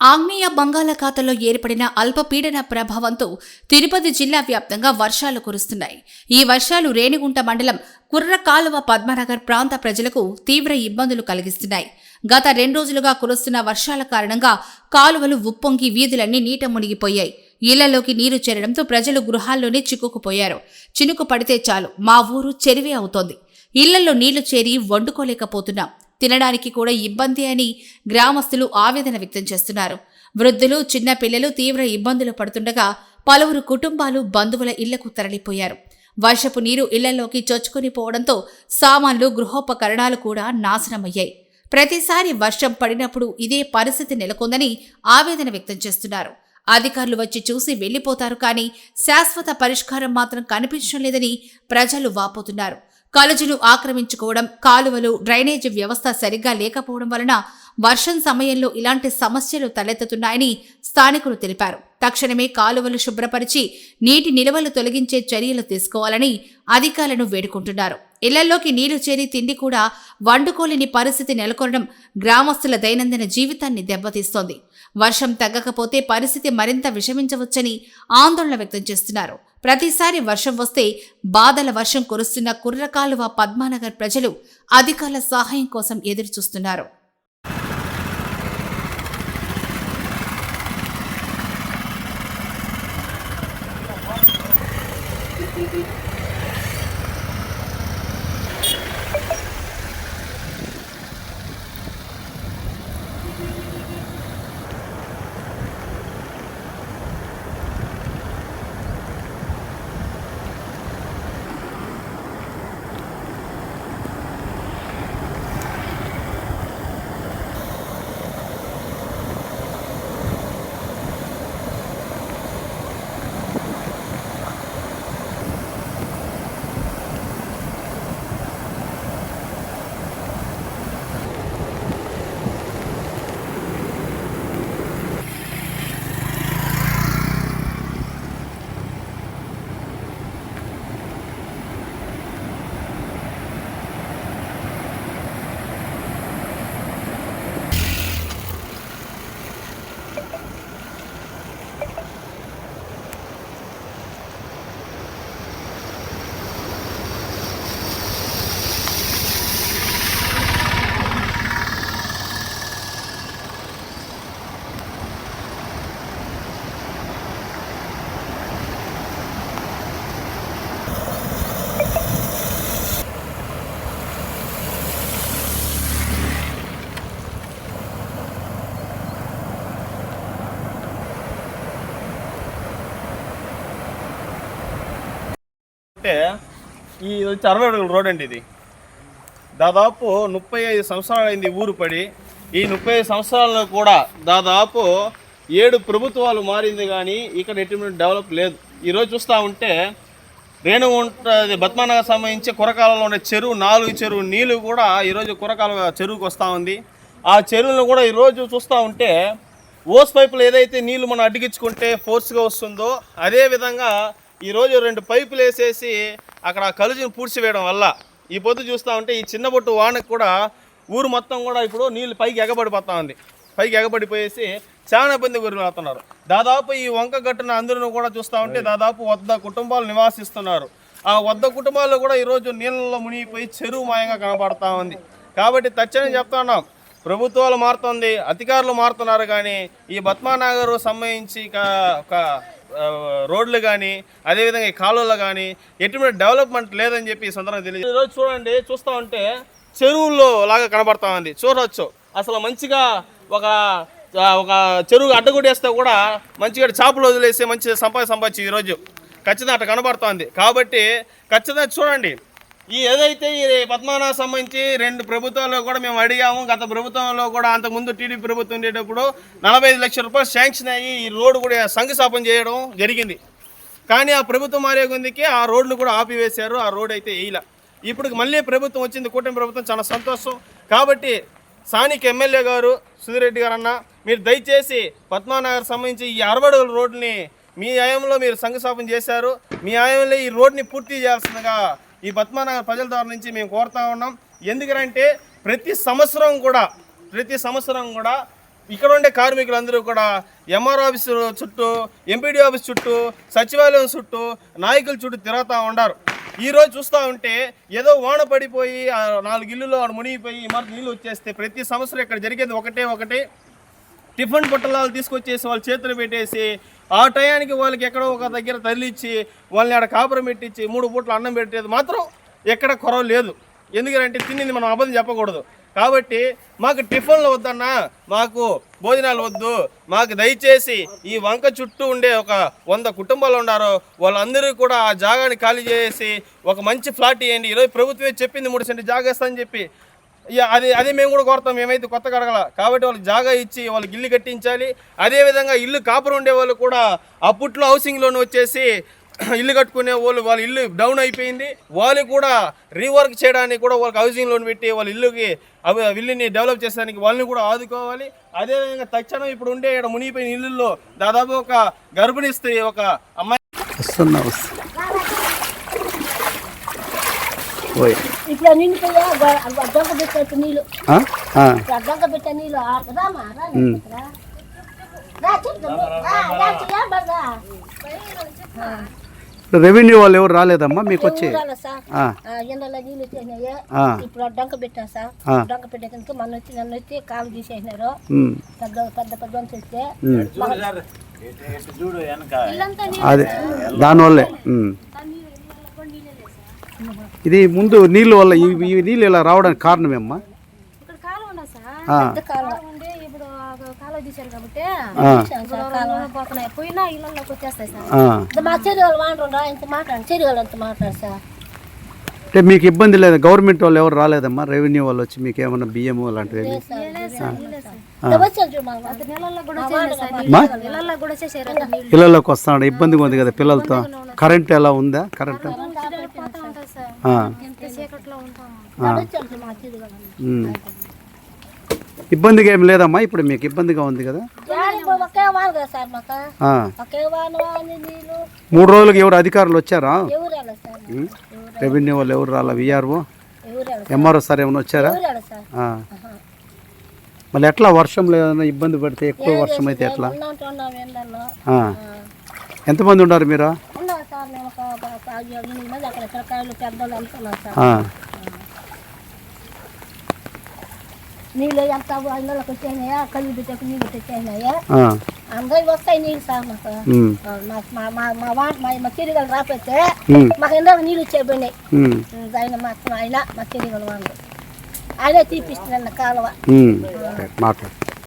ఆగ్నేయ బంగాళాఖాతంలో ఏర్పడిన అల్పపీడన ప్రభావంతో తిరుపతి జిల్లా వ్యాప్తంగా వర్షాలు కురుస్తున్నాయి. ఈ వర్షాలు రేణిగుంట మండలం కుర్రకాలువ పద్మనగర్ ప్రాంత ప్రజలకు తీవ్ర ఇబ్బందులు కలిగిస్తున్నాయి. గత రెండు రోజులుగా కురుస్తున్న వర్షాల కారణంగా కాలువలు ఉప్పొంగి వీధులన్నీ నీట మునిగిపోయాయి. ఇళ్ళలోకి నీరు చేరడంతో ప్రజలు గృహాల్లోనే చిక్కుకుపోయారు. చినుకు పడితే చాలు మా ఊరు చెరివే అవుతోంది. ఇళ్ళలో నీళ్ళు చేరి వండుకోలేకపోతున్నాం. తినడానికి కూడా ఇబ్బంది అని గ్రామస్తులు ఆవేదన వ్యక్తం చేస్తున్నారు. వృద్ధులు చిన్న పిల్లలు తీవ్ర ఇబ్బందులు పడుతుండగా పలువురు కుటుంబాలు బంధువుల ఇళ్ళకు తరలిపోయారు. వర్షపు నీరు ఇళ్ళలోకి చొచ్చుకొని పోవడంతో సామాన్లు గృహోపకరణాలు కూడా నాశనమయ్యాయి. ప్రతిసారి వర్షం పడినప్పుడు ఇదే పరిస్థితి నెలకొందని ఆవేదన వ్యక్తం చేస్తున్నారు. అధికారులు వచ్చి చూసి వెళ్ళిపోతారు కానీ శాశ్వత పరిష్కారం మాత్రం కనిపించడం లేదని ప్రజలు వాపోతున్నారు. కలుజులు ఆక్రమించుకోవడం కాలువలు డ్రైనేజీ వ్యవస్థ సరిగ్గా లేకపోవడం వలన వర్షం సమయంలో ఇలాంటి సమస్యలు తలెత్తుతున్నాయని స్థానికులు తెలిపారు. తక్షణమే కాలువలు శుభ్రపరిచి నీటి నిల్వలు తొలగించే చర్యలు తీసుకోవాలని అధికారులను వేడుకుంటున్నారు. ఇళ్ళలోకి నీరు చేరి తిండి కూడా వండుకోలేని పరిస్థితి నెలకొనడం గ్రామస్తుల దైనందిన జీవితాన్ని దెబ్బతీస్తోంది. వర్షం తగ్గకపోతే పరిస్థితి మరింత విషమించవచ్చని ఆందోళన వ్యక్తం చేస్తున్నారు. ప్రతిసారి వర్షం వస్తే బాధల వర్షం కురుస్తున్న కుర్రకాలువ పద్మానగర్ ప్రజలు అధికారుల సహాయం కోసం ఎదురుచూస్తున్నారు. ఏంటంటే ఈ వచ్చి అరవై అడుగుల రోడ్ అండి ఇది. దాదాపు ముప్పై ఐదు సంవత్సరాలు అయింది ఊరు పడి. ఈ ముప్పై ఐదు సంవత్సరాల్లో కూడా దాదాపు ఏడు ప్రభుత్వాలు మారింది కానీ ఇక్కడ ఎటువంటి డెవలప్ లేదు. ఈరోజు చూస్తూ ఉంటే రేణుగుంట అది బత్మానగర్ సంబంధించి కురకాలలో ఉన్న చెరువు నాలుగు చెరువు నీళ్ళు కూడా ఈరోజు కురకాల చెరువుకు వస్తూ ఉంది. ఆ చెరువులను కూడా ఈరోజు చూస్తూ ఉంటే ఓస్ పైపులు ఏదైతే నీళ్ళు మనం అడ్డగించుకుంటే ఫోర్స్గా వస్తుందో అదే విధంగా ఈరోజు రెండు పైపులు వేసేసి అక్కడ కలుజును పూడ్చివేయడం వల్ల ఈ పొద్దు చూస్తూ ఉంటే ఈ చిన్న బొట్టు వానకు కూడా ఊరు మొత్తం కూడా ఇప్పుడు నీళ్ళు పైకి ఎగబడిపోతా ఉంది. పైకి ఎగబడిపోయేసి చాలా ఇబ్బంది గురవుతున్నారు. దాదాపు ఈ వంక గట్టున అందరూ కూడా చూస్తూ ఉంటే దాదాపు వద్ద కుటుంబాలు నివాసిస్తున్నారు. ఆ వద్ద కుటుంబాలు కూడా ఈరోజు నీళ్ళలో మునిగిపోయి చెరువు మాయంగా కనబడతా ఉంది. కాబట్టి తక్షణం చెప్తా ఉన్నాం. ప్రభుత్వాలు మారుతుంది అధికారులు మారుతున్నారు కానీ ఈ బత్మానగర్ సంబంధించి రోడ్లు కానీ అదేవిధంగా ఈ కాలువలు కానీ ఎటువంటి డెవలప్మెంట్ లేదని చెప్పి ఈ సందర్భంగా తెలియదు ఈరోజు చూడండి చూస్తూ ఉంటే చెరువుల్లో లాగా కనబడతా ఉంది. చూడవచ్చు అసలు మంచిగా ఒక ఒక చెరువు అడ్డగొట్టేస్తే కూడా మంచిగా చేపలు వదిలేసి మంచి సంపాది సంపాదించి ఈరోజు ఖచ్చితంగా అట్లా కనబడుతోంది కాబట్టి ఖచ్చితంగా చూడండి. ఈ ఏదైతే ఈ పద్మనాభ సంబంధించి రెండు ప్రభుత్వాల్లో కూడా మేము అడిగాము గత ప్రభుత్వంలో కూడా అంతకుముందు టీడీపీ ప్రభుత్వం ఉండేటప్పుడు నలభై ఐదు లక్షల రూపాయలు శాంక్షన్ అయ్యి ఈ రోడ్డు కూడా శంకుస్థాపన చేయడం జరిగింది. కానీ ఆ ప్రభుత్వం మారే కొందికి ఆ రోడ్లు కూడా ఆపివేశారు ఆ రోడ్ అయితే వేయలే. ఇప్పుడు మళ్ళీ ప్రభుత్వం వచ్చింది కూటమి ప్రభుత్వం చాలా సంతోషం. కాబట్టి స్థానిక ఎమ్మెల్యే గారు సుధిరెడ్డి గారు అన్న మీరు దయచేసి పద్మానగర్ సంబంధించి ఈ అరవడు రోడ్ని మీ హయాంలో మీరు శంకుస్థాపన చేశారు. మీ హయాంలో ఈ రోడ్ని పూర్తి చేయాల్సిందిగా ఈ పద్మానగర్ ప్రజల ద్వారా నుంచి మేము కోరుతా ఉన్నాం. ఎందుకంటే ప్రతి సంవత్సరం కూడా ప్రతి సంవత్సరం కూడా ఇక్కడ ఉండే కార్మికులందరూ కూడా ఎంఆర్ ఆఫీస్ చుట్టూ ఎంపీడీ ఆఫీస్ చుట్టూ సచివాలయం చుట్టూ నాయకుల చుట్టూ తిరుగుతూ ఉండారు ఈరోజు చూస్తూ ఉంటే ఏదో వాన పడిపోయి ఆ నాలుగు ఇల్లులో ఆడ మునిగిపోయి ఈ మాట నీళ్ళు వచ్చేస్తే ప్రతి సంవత్సరం ఇక్కడ జరిగేది ఒకటే ఒకటి. టిఫిన్ పొట్టలాలు తీసుకొచ్చేసి వాళ్ళ చేతులు పెట్టేసి ఆ టయానికి వాళ్ళకి ఎక్కడో ఒక దగ్గర తగిలిచ్చి వాళ్ళని ఆడ కాపురం పెట్టించి మూడు పూట్ల అన్నం పెట్టేది మాత్రం ఎక్కడ కొరవ లేదు. ఎందుకంటే తిన్నింది మనం అబద్ధం చెప్పకూడదు. కాబట్టి మాకు టిఫిన్లు వద్దన్నా మాకు భోజనాలు వద్దు మాకు దయచేసి ఈ వంక చుట్టూ ఉండే ఒక వంద కుటుంబాలు ఉన్నారు వాళ్ళందరూ కూడా ఆ జాగాని ఖాళీ చేసి ఒక మంచి ఫ్లాట్ ఇవ్వండి ఈరోజు ప్రభుత్వమే చెప్పింది మూడు సెంటు జాగా ఇస్తా అని చెప్పి అది అది మేము కూడా కోరుతాం. మేమైతే కొత్త కడగల కాబట్టి వాళ్ళకి జాగా ఇచ్చి వాళ్ళకి ఇల్లు కట్టించాలి. అదేవిధంగా ఇల్లు కాపురం ఉండే వాళ్ళు కూడా అప్పట్లో హౌసింగ్ లోన్ వచ్చేసి ఇల్లు కట్టుకునే వాళ్ళు వాళ్ళ ఇల్లు డౌన్ అయిపోయింది. వాళ్ళు కూడా రీవర్క్ చేయడానికి కూడా వాళ్ళకి హౌసింగ్ లోన్ పెట్టి వాళ్ళ ఇల్లుకి అవి ఇల్లుని డెవలప్ చేసేదానికి వాళ్ళని కూడా ఆదుకోవాలి. అదేవిధంగా తక్షణం ఇప్పుడు ఉండే ఇక్కడ మునిగిపోయిన ఇల్లుల్లో దాదాపు ఒక గర్భిణీ స్త్రీ ఒక అమ్మాయి వస్తున్నా వస్తున్నా ఓయ్ ఇట్లా నిండిపోయా దొంగ పెట్టేట్టు నీళ్ళు. దొంగ పెట్టే నీళ్ళు రామా. రెవెన్యూ వాళ్ళు ఎవరు రాలేదమ్మా? మీకు వచ్చి ఎండలో నీళ్ళు వచ్చేసినాయి. ఆ. ఇప్పుడు డొంక పెట్టాం సార్. డొంక పెట్టేకనుక మొన్న వచ్చి నన్ను వచ్చి కాలు తీసేసినారు. పెద్ద పెద్ద పెద్ద ఉమ్. అదే. దానివల్లే. ఇది ముందు నీళ్ళు వల్ల ఈ ఈ నీళ్ళు ఇలా రావడానికి కారణమేమ్మా ఇక్కడ కాలువ ఉన్నా సార్? ఆ, కాలువ. ఉండి ఇప్పుడు ఆ కాలువ తీశారు కాబట్టి ఆ, సార్ కాలువ పోతున్నాయి. పోయినా ఇళ్ళలోకి వచ్చేస్తాయి సార్. ఆ. ఇది మా చెరువులు వాడరా ఇంత మాట్లాడు. చెరువులు అంత మాట్లాడు సార్? అంటే మీకు ఇబ్బంది లేదు. గవర్నమెంట్ వాళ్ళు ఎవరు రాలేదమ్మా? రెవెన్యూ వాళ్ళు వచ్చి మీకు ఏమన్నా బియ్యం అలాంటివి ఇళ్ళలోకి వస్తున్నాడు ఇబ్బందిగా ఉంది కదా పిల్లలతో. కరెంట్ ఎలా ఉందా? కరెంట్ ఇబ్బందిగా ఏం లేదమ్మా ఇప్పుడు మీకు ఇబ్బందిగా ఉంది కదా? మూడు రోజులకు ఎవరు అధికారులు వచ్చారా? రెవెన్యూ వాళ్ళు ఎవరు రాలా విఆర్ఓ? ఎంఆర్ఓ సార్ ఏమైనా వచ్చారా? మళ్ళీ ఎట్లా వర్షంలో ఏదైనా ఇబ్బంది పడితే ఎక్కువ వర్షం అయితే ఎట్లా ఎంతమంది ఉన్నారు మీరు? నీళ్ళు ఎంత ఇళ్ళకి వచ్చేసినాయా? కళ్ళు బిడ్డకు నీళ్ళు తెచ్చేసినాయా. అందరికి వస్తాయి నీళ్ళు సార్ మాకు. మా మా మా మా వా మా మా చెరిగలు రాకపోతే ఉమ్. మాకు ఎందరూ నీళ్ళు ఇచ్చేపోయినాయి. ఆయన మా ఆయన మా చెరిగలు వాళ్ళు. ఆయనే తీపిస్తున్న కాలువ. మాట్లాడు